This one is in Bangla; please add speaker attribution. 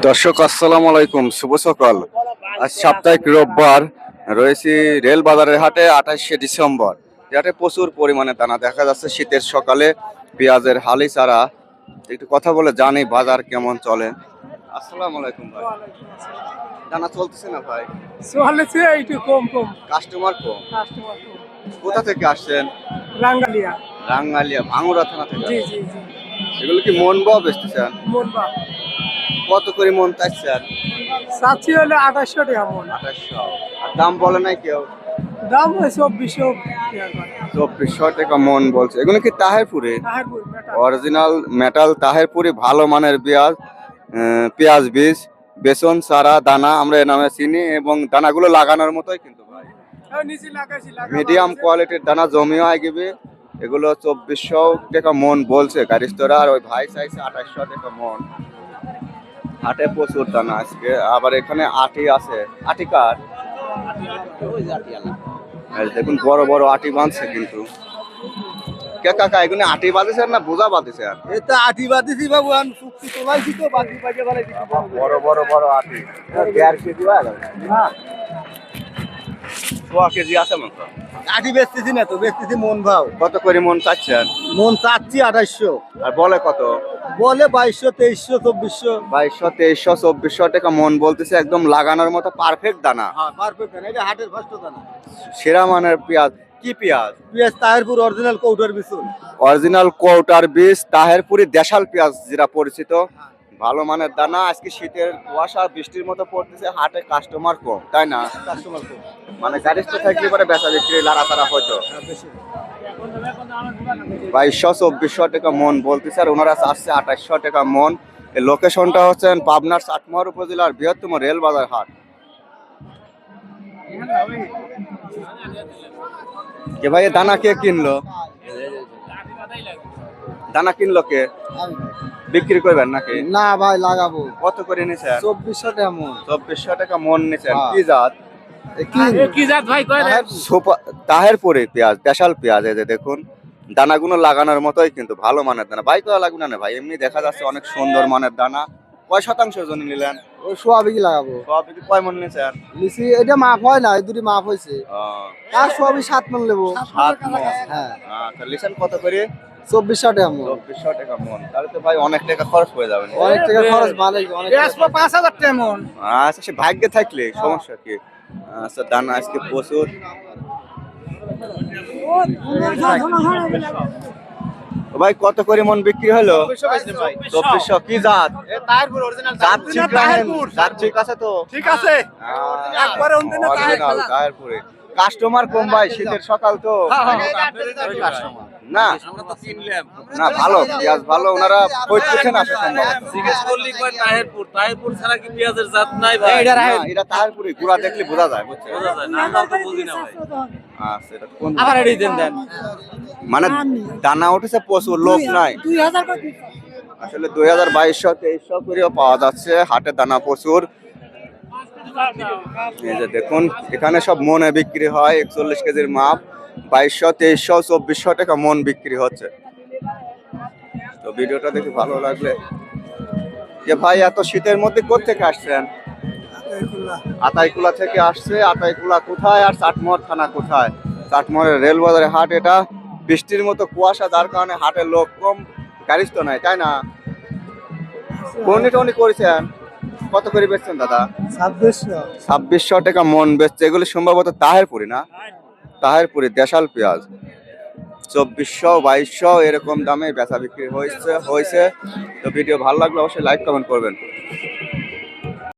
Speaker 1: দর্শক আসসালাম আলাইকুম। শুভ সকাল। আজ সাপ্তাহিক রোববার। রয়েছি রেল বাজারের হাটে আঠাশে ডিসেম্বর। হাটে প্রচুর পরিমাণে দানা দেখা যাচ্ছে শীতের সকালে। পেঁয়াজের হালি চারা। একটু কথা বলে জানি বাজার কেমন চলে। আসসালাম আলাইকুম ভাই। দানা চলতেছে না ভাই?
Speaker 2: চলেছে একটু কম কম।
Speaker 1: কাস্টমার কম।
Speaker 2: কাস্টমার কম।
Speaker 1: কোথা থেকে আসছেন?
Speaker 2: রাঙ্গালিয়া।
Speaker 1: রাঙ্গালিয়া ভাঙুরা থানা থেকে
Speaker 2: জি জি জি।
Speaker 1: এগুলো কি মন বাও বেচতেছেন?
Speaker 2: মনবা
Speaker 1: কত করে মন চাইছেন
Speaker 2: চাচ্ছি হলে আঠাশশো টাকা মন।
Speaker 1: আঠাশশো। আর দাম বলে নাই কেউ?
Speaker 2: দাম হয় চব্বিশশো
Speaker 1: চব্বিশশো টাকা মন বলছে। এগুলো কি তাহেরপুরে? Original metal. তাহেরপুরি ভালো মানের পেঁয়াজ পেঁয়াজ বীজ বেসন সারা দানা আমরা এ নামে চিনি এবং দানাগুলো লাগানোর মতোই কিন্তু ভাই। মিডিয়াম কোয়ালিটির দানা জমিও গেবে। এগুলো চব্বিশশো টাকা মন বলছে গাড়িস্তরা আর ওই ভাই চাইছে আঠাশশো টাকা মন। হাটে প্রচুর দানা আজকে। আবার এখানে আটি আছে। আটি কার? দেখুন বড় বড় আটি বাঁধছে কিন্তু। কে কাকা এগুলো আটি বাঁধেছেন না বোঝা বাঁধেছেন
Speaker 2: এটা আটি বাদিছি বাবু আমি চুক্তি তোলাইছি তো বাকি বাকি বলে
Speaker 1: বড় বড় বড় আটি। দেড় কেজি হয় সোয়া কেজি আছে
Speaker 2: আটি বেচতেছি না তো বেচতেছি মন ভাও।
Speaker 1: কত করে মন চাচ্ছেন?
Speaker 2: মন চাচ্ছি আঠাশশো
Speaker 1: আর বলে কত?
Speaker 2: বলে বাইশশো তেইশশো চব্বিশশো।
Speaker 1: বাইশশো তেইশশো চব্বিশশো টাকা মন বলতেছে একদম লাগানোর মতো পারফেক্ট দানা।
Speaker 2: হ্যাঁ পারফেক্ট এটা হাটের ফার্স্ট দানা।
Speaker 1: সেরা মানের পেঁয়াজ। কি পেঁয়াজ?
Speaker 2: পেঁয়াজ তাহেরপুর অরিজিনাল কৌটার বিষ
Speaker 1: অরিজিনাল কৌটার বীজ তাহেরপুরি দেশাল পেঁয়াজ যেটা পরিচিত। ভালো মানের দানা আজকে শীতের কুয়াশা বৃষ্টির মতো পড়তেছে হাটে কাস্টমার কম তাই না?
Speaker 2: কাস্টমার কো
Speaker 1: মানে গাড়িতে থাকলে পরে বেচা বিক্রি লাড়াতাড়া হতো। বাইশশো চব্বিশশো টাকা মন বলতেছে আর ওনারা আসছে আঠাশশো টাকা মন। এই লোকেশনটা হচ্ছেন পাবনার চাটমোহর উপজেলার বৃহত্তম রেল বাজার হাট। কে ভাই দানা কে কিনলো? দানা কিনলো কে? বিক্রি করবেন নাকি?
Speaker 2: না ভাই লাগাবো।
Speaker 1: কত করে নিছেন?
Speaker 2: চব্বিশশো টাকা মন।
Speaker 1: চব্বিশশো টাকা মন নিছেন।
Speaker 2: হ্যাঁ।
Speaker 1: কি জাত?
Speaker 2: কি জাত ভাই
Speaker 1: তাহেরপুরে পেঁয়াজ দেশাল পেঁয়াজ এই যে দেখুন দানাগুলো লাগানোর মতোই কিন্তু ভালো মানের দানা। ভাই লাগবে না ভাই? এমনি দেখা যাচ্ছে অনেক সুন্দর মানের দানা। কয় শতাংশ জন নিলেন?
Speaker 2: ওই লাগাবো।
Speaker 1: সব কি কয় মন নিয়েছেন
Speaker 2: লিচি এটা মাপ হয় না এই দুটি মাপ হয়েছে আর সোয়াবি সাত মন নেব।
Speaker 1: সাত মন।
Speaker 2: হ্যাঁ।
Speaker 1: আচ্ছা কত করে?
Speaker 2: চব্বিশশো টাকা মন
Speaker 1: চব্বিশশো টাকা মন। তাহলে তো ভাই অনেক টাকা খরচ হয়ে যাবে
Speaker 2: অনেক টাকা খরচ ভালো পাঁচ হাজার টাকা মন।
Speaker 1: আচ্ছা সে ভাগ্যে থাকলে সমস্যা কি? আচ্ছা দানা আজকে প্রচুর। ভাই কত করে মন বিক্রি হলো? চব্বিশশো কি জাত? জাত ঠিক রাখেন জাত ঠিক আছে তো?
Speaker 2: ঠিক আছে। একবারে অন্তে না
Speaker 1: অরিজিনাল তাহেরপুরে। কাস্টমার কম ভাই শীতের সকাল তো। না। না ভালো পেঁয়াজ ভালো ওনারা কইট আসে
Speaker 3: জিজ্ঞেস করলি কয় তাহেরপুর? তাহেরপুর ছাড়া কি পেঁয়াজের জাত নাই ভাই?
Speaker 1: এটা তাহেরপুরে গুড়া দেখলে বোঝা যায় বুঝছেন?
Speaker 3: বোঝা যায়। না তো বুঝি না ভাই।
Speaker 1: আচ্ছা, এটা কোন- মানে দানা উঠেছে প্রচুর লোক নাই। আসলে দুই হাজার বাইশশো তেইশশো করেও পাওয়া যাচ্ছে হাটে দানা প্রচুর। এই যে দেখুন এখানে সব মনে বিক্রি হয় একচল্লিশ কেজির মাপ বাইশশো তেইশশো চব্বিশশো টাকা মন বিক্রি হচ্ছে। তো ভিডিওটা দেখে ভালো লাগলে। যে ভাই এত শীতের মধ্যে কোথেকে আসছেন? আতাইকুলা থেকে আসছে। আতাইকুলা কোথায় আর চাটমোহর থানা কোথায়? চাটমোহরের রেল বাজারে হাট এটা বৃষ্টির মতো কুয়াশা যার কারণে হাটের লোক কম গাড়ি তো নাই তাই না? টন্ডি করেছেন? কত করে বেচছেন দাদা?
Speaker 2: ছাব্বিশশো।
Speaker 1: ছাব্বিশশো টাকা মন বেচছে। এগুলো সম্ভবত তাহেরপুরি না? তাহেরপুরি দেশাল পেঁয়াজ। চব্বিশশো বাইশশো এরকম দামে বেচা বিক্রি হয়েছে হয়েছে। তো ভিডিও ভালো লাগলে অবশ্যই লাইক কমেন্ট করবেন।